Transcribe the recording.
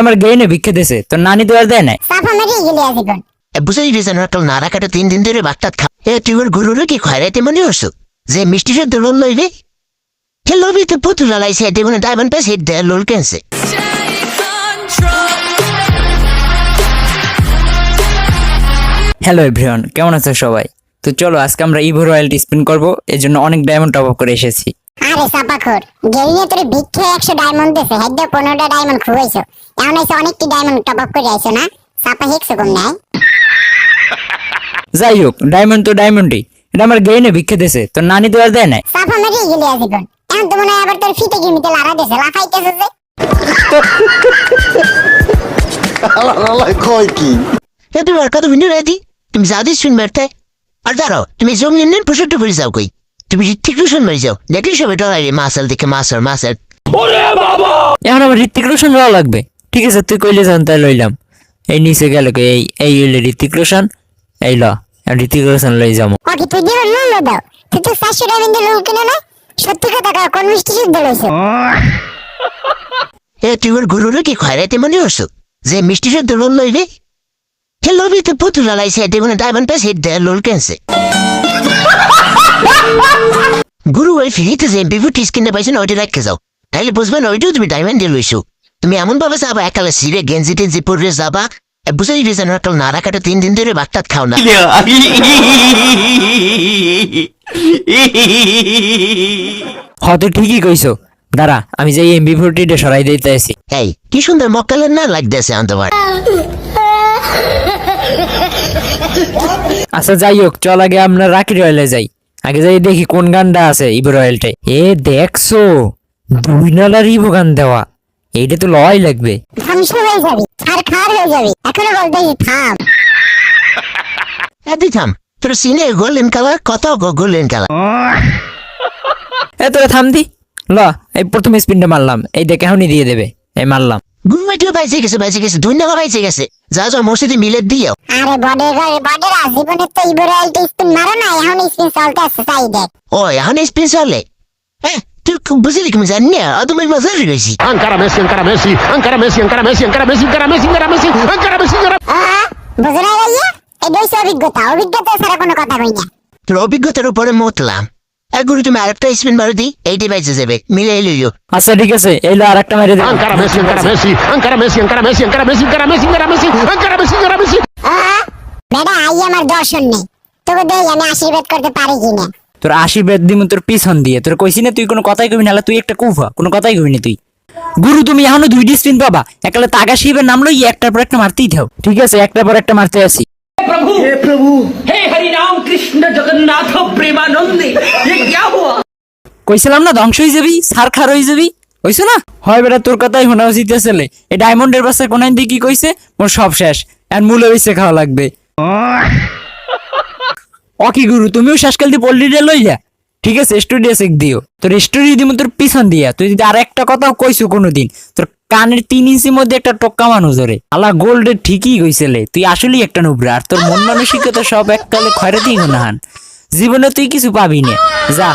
আমার গেইনে ভিক্ষে দিছে। তোর নানি তো আর দেয় নাই। সাফা মেরে গেলি আজীবন বুঝাই দিয়েছেন একটা নারা কাটা তিন দিন ধরে বাট্টাত খা এ ওর গুরুরে কি খয়রাইতে মনে হচ্ছ যে মিষ্টি সে দোল লইবে হে লবি তো পুতুল লাইছে দেখুন ডায়মন্ড পেস হিট দেয় লোল কেনছে। হ্যালো এভরিওয়ান কেমন আছো সবাই? তো চলো আজকে আমরা ইভো রয়্যালটি স্পিন করব এর জন্য অনেক ডায়মন্ড টপ আপ করে এসেছি। আরে সাপাখোর গেরিনে তোর ভিক্ষে একশো ডায়মন্ড দিছে হেড পনেরোটা ডায়মন্ড খুয়াইছো এমন হয়েছে অনেকটি ডায়মন্ড টপ আপ করে আইছো না? সাপা হেকছো কম নাই যাই হোক ডায়মন্ড তো ডায়মন্ডই এটা আমার গেইনে ভিক্ষে দিছে তোর নানি তো আর দেয় নাই। সাফা মেরে গেলি আজীবন এখন। তো মনে হয় আবার তোর ফিতে গিমিতে লাড়া দিছে লাফাইতেছে যে। কয় কি? এ তুমি আর কত তুমি দিস তাই আর দাঁড়াও তুমি জমি নেন করে যাও কই। তুমি ঠিক রুশন মেরে যাও দেখলি সবাই ডরাই মাসাল দেখে মাসাল মাসাল। এখন আমার ঋত্বিক রোশন লওয়া লাগবে। ঠিক আছে তুই কইলে যান তাই লইলাম। এই নিচে গেল কে, এই এই হইলে ঋত্বিক রোশন। এই ল ঋত্বিক রোশন লই যাব ওকে তুই দিয়ে লুল দাও। তুই তো চারশো ডায়মন্ড লুল কিনে না। সত্যি কথা কোন মিষ্টি শুদ্ধ লইছো? এ তুই ওর গুরুরে কি খয়রাইতে মনে হচ্ছ যে মিষ্টি সে দোল লইবে হে লবি তো পুতুল লাইছে দেখুন ডায়মন্ড পেস হিট দেয় লোল কেনছে? গুরু ওই ফিরিতে যে বিভূতি স্কিনে পাইছেন ওইটা রাখতে যাও তাহলে বুঝবেন ওইটাও তুমি ডায়মন্ড দিয়ে লইছো তুমি এমন ভাবে যাবা একালে সিরে গেঞ্জি টেঞ্জি পরে যাবা। এ বুঝাই দিয়েছেন একটা নারা কাটা তিন দিন ধরে বাট্টাত খাও না। হয়তো ঠিকই কইছো। দাঁড়া আমি যে এমবি ফোরটিটা সরাই দিতে আছি এই কি সুন্দর মক্কালের না লাগতেছে আন্তবার আচ্ছা যাই হোক চল আগে আমরা রাখি রয়েলে যাই। আগে যাই দেখি কোন গানটা আছে ইবো রয়েলটাই এ। দেখছ? দুই নালার ইবো গান দেওয়া। এইটা তো লয় লাগবে। ধ্বংস হয়ে যাবি আর খার হয়ে যাবি। এখনও বলতেছি থাম। এ তুই থাম তোর সিনে গোল্ডেন কালার কত গোল্ডেন কালার? এ তোরা থাম দি। ল এই প্রথম স্পিনটা মারলাম। এই দেখে এখনই দিয়ে দেবে। এই মারলাম। গুরুমাটিও বাইচে গেছে গেছে দুই নাগা গেছে যা যা মসজিদে মিলে দিও। আরে বডে গরে বডের জীবনে তো ইবরাইলটি স্পিন মারো না এখন স্পিন চলতে আছে চাই দেখ। ও এখন স্পিন চলে? হ্যাঁ তুই খুব বুঝলি কি জানি না তুমি মজা রয়েছি। Ankara Messi, Ankara Messi, Ankara Messi, Ankara Messi, Ankara Messi, Ankara Messi, Ankara Messi, Ankara Messi, Ankara আহ, বুঝো না ভাইয়া এটা হচ্ছে অভিজ্ঞতা অভিজ্ঞতা ছাড়া কোনো কথা কই না। তোর অভিজ্ঞতার উপরে মতলাম। আর তুমি আরেকটা স্পিন মারো দি যাবে। মিলে আচ্ছা ঠিক আছে এই লো আরেকটা Ankara Messi Ankara Messi Ankara Messi Ankara Messi Ankara Messi Ankara Messi Ankara Messi Ankara Messi Ankara Messi. I আমার দর্শন নেই। তোকে দেই আমি আশীর্বাদ করতে পারি তোর আশীর্বাদ দিমু তোর পিছন দিয়ে। তোর কইছি তুই কোনো কথাই কবি না তুই একটা কুফা কোনো কথাই কবি না তুই। গুরু তুমি এখনও দুই স্পিন পাবা। একলা তাগা শিবের নাম লই একটার পর একটা মারতেই থাও। ঠিক আছে একটার পর একটা মারতে আসি। প্রভু! হে প্রভু! হে কৃষ্ণ জগন্নাথ প্রেমানন্দে, এ কইছিলাম না, ধ্বংস হয়ে যাবি, সার খার হয়ে যাবি। হইছো না? হয় বেটা, তোর কথাই হোনা উচিত আসলে এই ডায়মন্ডের বাচ্চা কোনাই দিয়ে কি কইছে? মোর সব শেষ আর মূল হইছে খাওয়া লাগবে। অকি গুরু, তুমিও শেষকাল দিয়ে ডে লই যা ঠিক আছে স্টুডিও শিখ দিও। তোর স্টুডিও দিব তোর পিছন দিয়া, তুই যদি আর একটা কথাও কইছো কোনোদিন, তোর কানের তিন ইঞ্চির মধ্যে একটা টক্কা মানুষ ধরে। আলা গোল্ডের ঠিকই কইছিলে, তুই আসলেই একটা নুবরা, আর তোর মন মানসিকতা সব এককালে খয়রাতেই গুনাহান জীবনে তুই কিছু পাবি না। যা।